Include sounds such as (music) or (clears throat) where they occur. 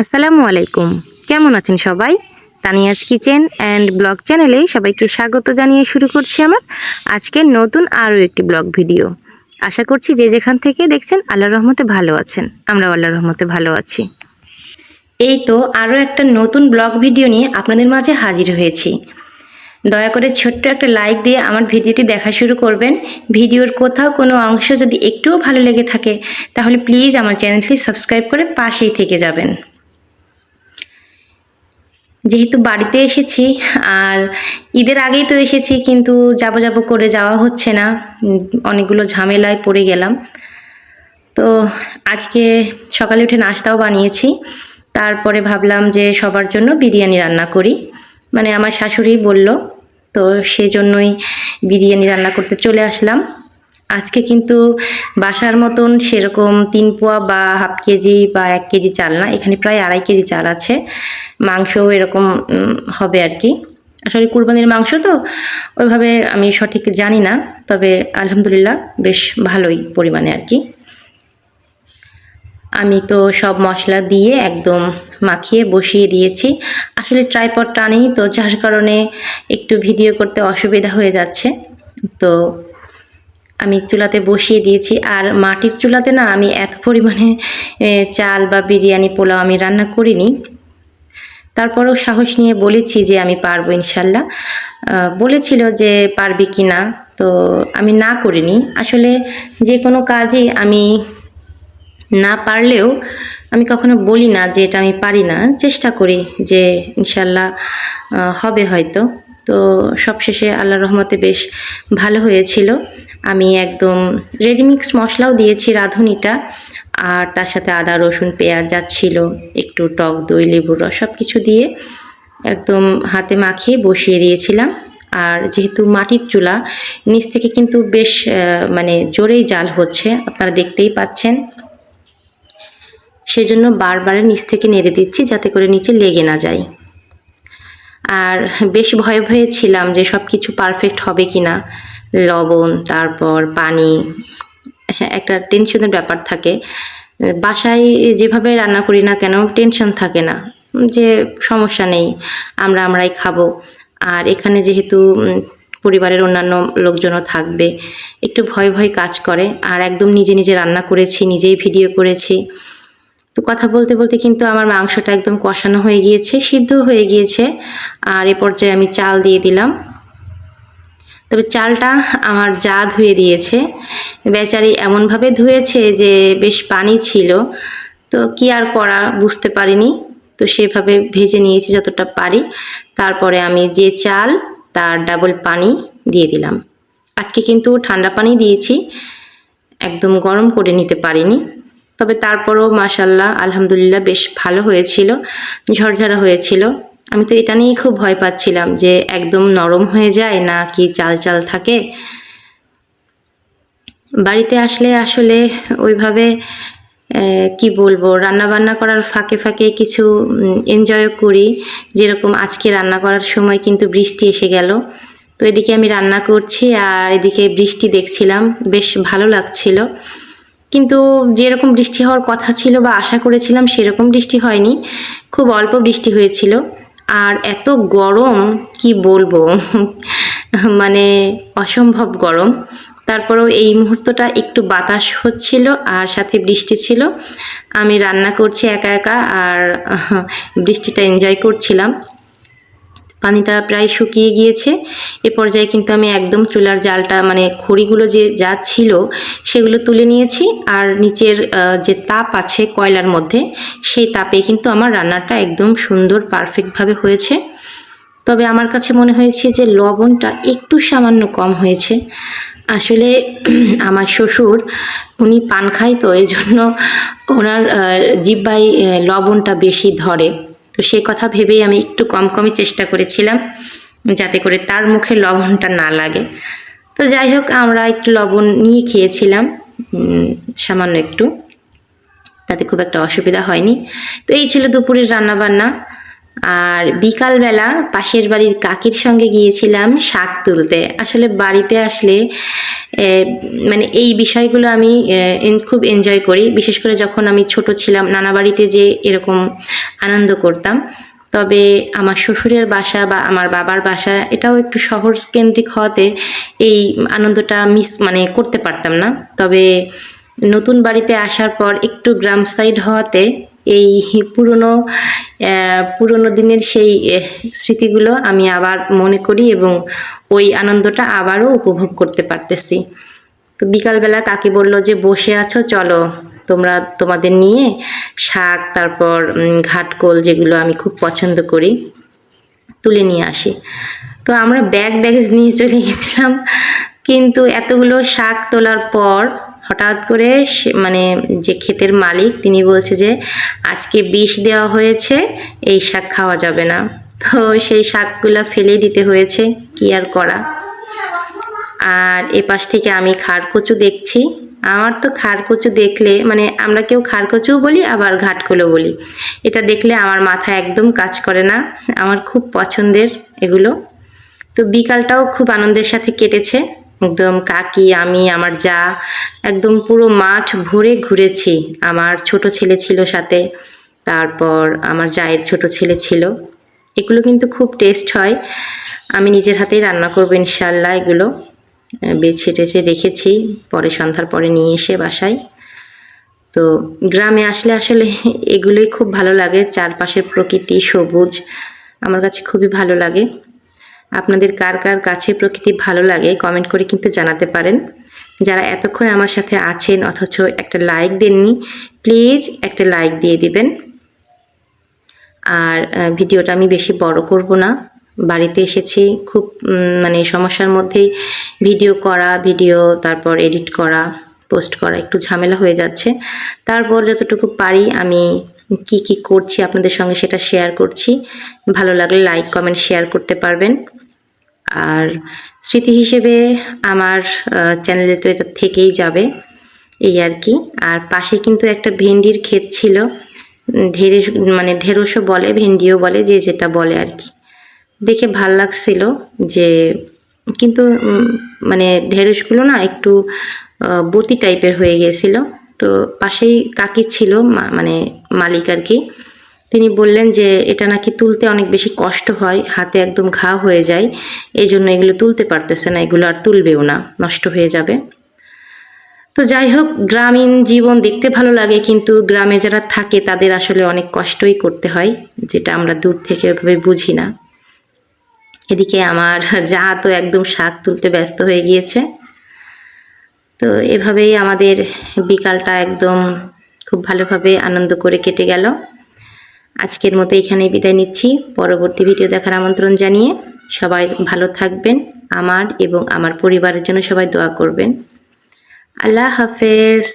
আসসালামু আলাইকুম। কেমন আছেন সবাই? তানিয়াজ কিচেন অ্যান্ড ব্লগ চ্যানেলে সবাইকে স্বাগত জানিয়ে শুরু করছি আমার আজকের নতুন আরও একটি ব্লগ ভিডিও। আশা করছি যে যেখান থেকে দেখছেন আল্লাহর রহমতে ভালো আছেন। আমরা আল্লাহর রহমতে ভালো আছি। এই তো আরও একটা নতুন ব্লগ ভিডিও নিয়ে আপনাদের মাঝে হাজির হয়েছি। দয়া করে ছোট্ট একটা লাইক দিয়ে আমার ভিডিওটি দেখা শুরু করবেন। ভিডিওর কোথাও কোনো অংশ যদি একটুও ভালো লেগে থাকে, তাহলে প্লিজ আমার চ্যানেলটি সাবস্ক্রাইব করে পাশেই থেকে যাবেন। যেহেতু বাড়িতে এসেছি, আর ঈদের আগেই তো এসেছি, কিন্তু যাব যাব করে যাওয়া হচ্ছে না। অনেকগুলো ঝামেলায় পড়ে গেলাম। তো আজকে সকালে উঠে নাস্তাও বানিয়েছি। তারপরে ভাবলাম যে সবার জন্য বিরিয়ানি রান্না করি। মানে আমার শাশুড়ি বলল, তো সেজন্যই বিরিয়ানি রান্না করতে চলে আসলাম। আজকে কিন্তু বাসার মতন সেরকম তিন পোয়া বা হাফ কেজি বা এক কেজি চাল না, এখানে প্রায় আড়াই কেজি চাল আছে। মাংসও এরকম হবে আর কি। আসলে কুরবানির মাংস তো ওইভাবে আমি সঠিক জানি না, তবে আলহামদুলিল্লাহ বেশ ভালোই পরিমাণে আর কি। আমি তো সব মশলা দিয়ে একদম মাখিয়ে বসিয়ে দিয়েছি। আসলে ট্রাইপড টানেই তো, যার কারণে একটু ভিডিও করতে অসুবিধা হয়ে যাচ্ছে। তো আমি চুলাতে বসিয়ে দিয়েছি। আর মাটির চুলাতে না আমি এত পরিমাণে চাল বা বিরিয়ানি, পোলাও আমি রান্না করিনি। তারপরেও সাহস নিয়ে বলেছি যে আমি পারব ইনশাল্লাহ। বলেছিল যে পারবি কি না, তো আমি না করিনি। আসলে যে কোনো কাজে আমি না পারলেও আমি কখনো বলি না যে এটা আমি পারি না। চেষ্টা করি যে ইনশাল্লাহ হবে হয়তো। তো সবশেষে আল্লাহ রহমতে বেশ ভালো হয়েছিল। আমি একদম রেডিমিক্স মশলাও দিয়েছি রাঁধুনিটা, আর তার সাথে আদা, রসুন, পেঁয়াজ যাচ্ছিল একটু টক, দই, লেবুর রস সব কিছু দিয়ে একদম হাতে মাখিয়ে বসিয়ে দিয়েছিলাম। আর যেহেতু মাটির চুলা, নিচ থেকে কিন্তু বেশ মানে জোরেই জাল হচ্ছে, আপনারা দেখতেই পাচ্ছেন। সেজন্য বারবার নিচ থেকে নেড়ে দিচ্ছি যাতে করে নিচে লেগে না যায়। আর বেশ ভয়ে ভয়ে ছিলাম যে সব কিছু পারফেক্ট হবে কি না লবণ তারপর পানি হ্যাঁ, একটা টেনশনের ব্যাপার থাকে। বাসায় যেভাবে রান্না করি না কেন টেনশন থাকে না যে সমস্যা নেই আমরা আমরাই খাব। আর এখানে যেহেতু পরিবারের অন্যান্য লোকজনও থাকবে একটু ভয় ভয় কাজ করে। আর একদম নিজে নিজে রান্না করেছি নিজেই ভিডিও করেছি। তো কথা বলতে বলতে কিন্তু আমার মাংসটা একদম কষানো হয়ে গিয়েছে সিদ্ধ হয়ে গিয়েছে। আর এ পর্যায়ে আমি চাল দিয়ে দিলাম। তবে চালটা আমার যা ধুয়ে দিয়েছে। বেচারি এমনভাবে ধুয়েছে যে বেশ পানি ছিল। তো কি আর করা বুঝতে পারিনি। তো সেভাবে ভেজে নিয়েছি যতটা পারি। তারপরে আমি যে চাল, তার ডাবল পানি দিয়ে দিলাম। আজকে কিন্তু ঠান্ডা পানি দিয়েছি। একদম গরম করে নিতে পারিনি। তবে তারপরও মাশাল্লাহ আলহামদুলিল্লাহ বেশ ভালো হয়েছিল, ঝরঝরা হয়েছিল। আমি তো এটা নিয়েই খুব ভয় পাচ্ছিলাম যে একদম নরম হয়ে যায় না কি চাল চাল থাকে। বাড়িতে আসলে আসলে ওইভাবে কি বলব রান্না বান্না করার ফাঁকে ফাঁকে কিছু এনজয়ও করি। যেরকম আজকে রান্না করার সময় কিন্তু বৃষ্টি এসে গেল। তো এদিকে আমি রান্না করছি আর এদিকে বৃষ্টি দেখছিলাম, বেশ ভালো লাগছিল। কিন্তু যেরকম বৃষ্টি হওয়ার কথা ছিল বা আশা করেছিলাম সেরকম বৃষ্টি হয়নি। খুব অল্প বৃষ্টি হয়েছিল। আর এত গরম, কি বলব? (laughs) মানে অসম্ভব গরম। তারপরেও এই মুহূর্তটা একটু বাতাস হচ্ছিল আর সাথে বৃষ্টি ছিল। আমি রান্না করছি একা একা আর (laughs) বৃষ্টিটা এনজয় করছিলাম। পানিটা প্রায় শুকিয়ে গিয়েছে। এ পর্যায়ে কিন্তু আমি একদম চুলার জালটা মানে খড়িগুলো যে যা ছিল সেগুলো তুলে নিয়েছি। আর নিচের যে তাপ আছে কয়লার মধ্যে সেই তাপে কিন্তু আমার রান্নাটা একদম সুন্দর পারফেক্টভাবে হয়েছে। তবে আমার কাছে মনে হয়েছে যে লবণটা একটু সামান্য কম হয়েছে। আসলে (clears throat) আমার শ্বশুর উনি পান খায় তো এই জন্য ওনার আহ, লবণটা বেশি ধরে। তো সেই কথা ভেবেই আমি একটু কম কমই চেষ্টা করেছিলাম যাতে করে তার মুখে লবণটা না লাগে। তো যাই হোক, আমরা একটু লবণ নিয়ে খেয়েছিলাম সামান্য একটু। তাতে খুব একটা অসুবিধা হয়নি। তো এই ছিল দুপুরের রান্না বান্না আর বিকালবেলা পাশের বাড়ির কাকির সঙ্গে গিয়েছিলাম শাক তুলতে। আসলে বাড়িতে আসলে মানে এই বিষয়গুলো আমি খুব এনজয় করি। বিশেষ করে যখন আমি ছোট ছিলাম, নানা বাড়িতে যে এরকম আনন্দ করতাম। তবে আমার শ্বশুরের বাসা বা আমার বাবার বাসা, এটাও একটু শহর কেন্দ্রিক হওয়াতে এই আনন্দটা মিস মানে করতে পারতাম না। তবে নতুন বাড়িতে আসার পর একটু গ্রাম সাইড হওয়াতে এই পুরনো পুরনো দিনের সেই স্মৃতিগুলো আমি আবার মনে করি এবং ওই আনন্দটা আবারও উপভোগ করতে পারতেছি। তো বিকালবেলা কাকি বলল যে, বসে আছো, চলো। তোমরা তোমাদের নিয়ে শাক, তারপর ঘাটকোল যেগুলো আমি খুব পছন্দ করি, তুলে নিয়ে আসি। তো আমরা ব্যাগ, ব্যাগেজ নিয়ে চলে গেছিলাম। কিন্তু এতগুলো শাক তোলার পর হঠাৎ করে মানে যে ক্ষেতের মালিক, তিনি বলছে যে, আজকে বিষ দেওয়া হয়েছে, এই শাক খাওয়া যাবে না। তো সেই শাকগুলো ফেলেই দিতে হয়েছে, কি আর করা? আর এপাশ থেকে আমি খাড়কচু দেখছি। আমার তো খাড়কচু দেখলে মানে আমরা কেউ খাড়কচুও বলি, আবার ঘাটকোলো বলি। এটা দেখলে আমার মাথা একদম কাজ করে না, আমার খুব পছন্দের এগুলো। তো বিকালটাও খুব আনন্দের সাথে কেটেছে। একদম কাকি, আমি, আমার যা। একদম পুরো মাঠ ভরে ঘুরেছি। আমার ছোট ছেলে ছিল সাথে, তারপর আমার জায়ের ছোট ছেলে ছিল। এগুলো কিন্তু খুব টেস্ট হয়। আমি নিজের হাতেই রান্না করব ইনশাল্লাহ এগুলো। বেছে টেছে রেখেছি, পরে সন্ধ্যার পরে নিয়ে এসে বাসায়। তো গ্রামে আসলে আসলে (laughs) এগুলোই খুব ভালো লাগে। চারপাশের প্রকৃতি সবুজ, আমার কাছে খুবই ভালো লাগে। আপনাদের কার কার কাছে প্রকৃতি ভালো লাগে কমেন্ট করে কিন্তু জানাতে পারেন। যারা এতক্ষণ আমার সাথে আছেন, অথচ একটা লাইক দেননি প্লিজ একটা লাইক দিয়ে দিবেন। আর ভিডিওটা আমি বেশি বড় করব না। বাড়িতে এসেছি, খুব মানে সমস্যার মধ্যেই ভিডিও করা, ভিডিও, তারপর এডিট করা পোস্ট করা, একটু ঝামেলা হয়ে যাচ্ছে। তারপর যতটুকু পারি আমি কি কি করছি আপনাদের সঙ্গে সেটা শেয়ার করছি। ভালো লাগলে লাইক কমেন্ট শেয়ার করতে পারবেন। আর স্মৃতি হিসেবে আমার চ্যানেলে তো এটা থেকেই যাবে, এই আর কি। আর পাশে কিন্তু একটা ভেন্ডির ক্ষেত ছিল ঢেঁড়স মানে ঢেঁড়সও বলে, ভেন্ডিও বলে, যে যেটা বলে আর কি। দেখে ভালো লাগছিল যে, কিন্তু মানে ঢেঁড়সগুলো না একটু বতি টাইপের হয়ে গিয়েছিল। তো পাশেই কাকি ছিল মানে মালিক আর কি। তিনি বললেন যে, এটা নাকি তুলতে অনেক বেশি কষ্ট হয়, হাতে একদম ঘা হয়ে যায়। এই জন্য এগুলো তুলতে পারতেছে না, এগুলো আর তুলবেও না, নষ্ট হয়ে যাবে। তো যাই হোক, গ্রামীণ জীবন দেখতে ভালো লাগে, কিন্তু গ্রামে যারা থাকে, তাদের আসলে অনেক কষ্টই করতে হয়, যেটা আমরা দূর থেকে ওইভাবে বুঝি না। এদিকে আমার যা তো একদম শাক তুলতে ব্যস্ত হয়ে গিয়েছে। তো এভাবেই আমাদের বিকালটা একদম খুব ভালোভাবে আনন্দ করে কেটে গেল। আজকের মতো এখানেই বিদায় নিচ্ছি। পরবর্তী ভিডিও দেখার আমন্ত্রণ জানিয়ে সবাই ভালো থাকবেন, আমার এবং আমার পরিবারের জন্য সবাই দোয়া করবেন। আল্লাহ হাফেজ।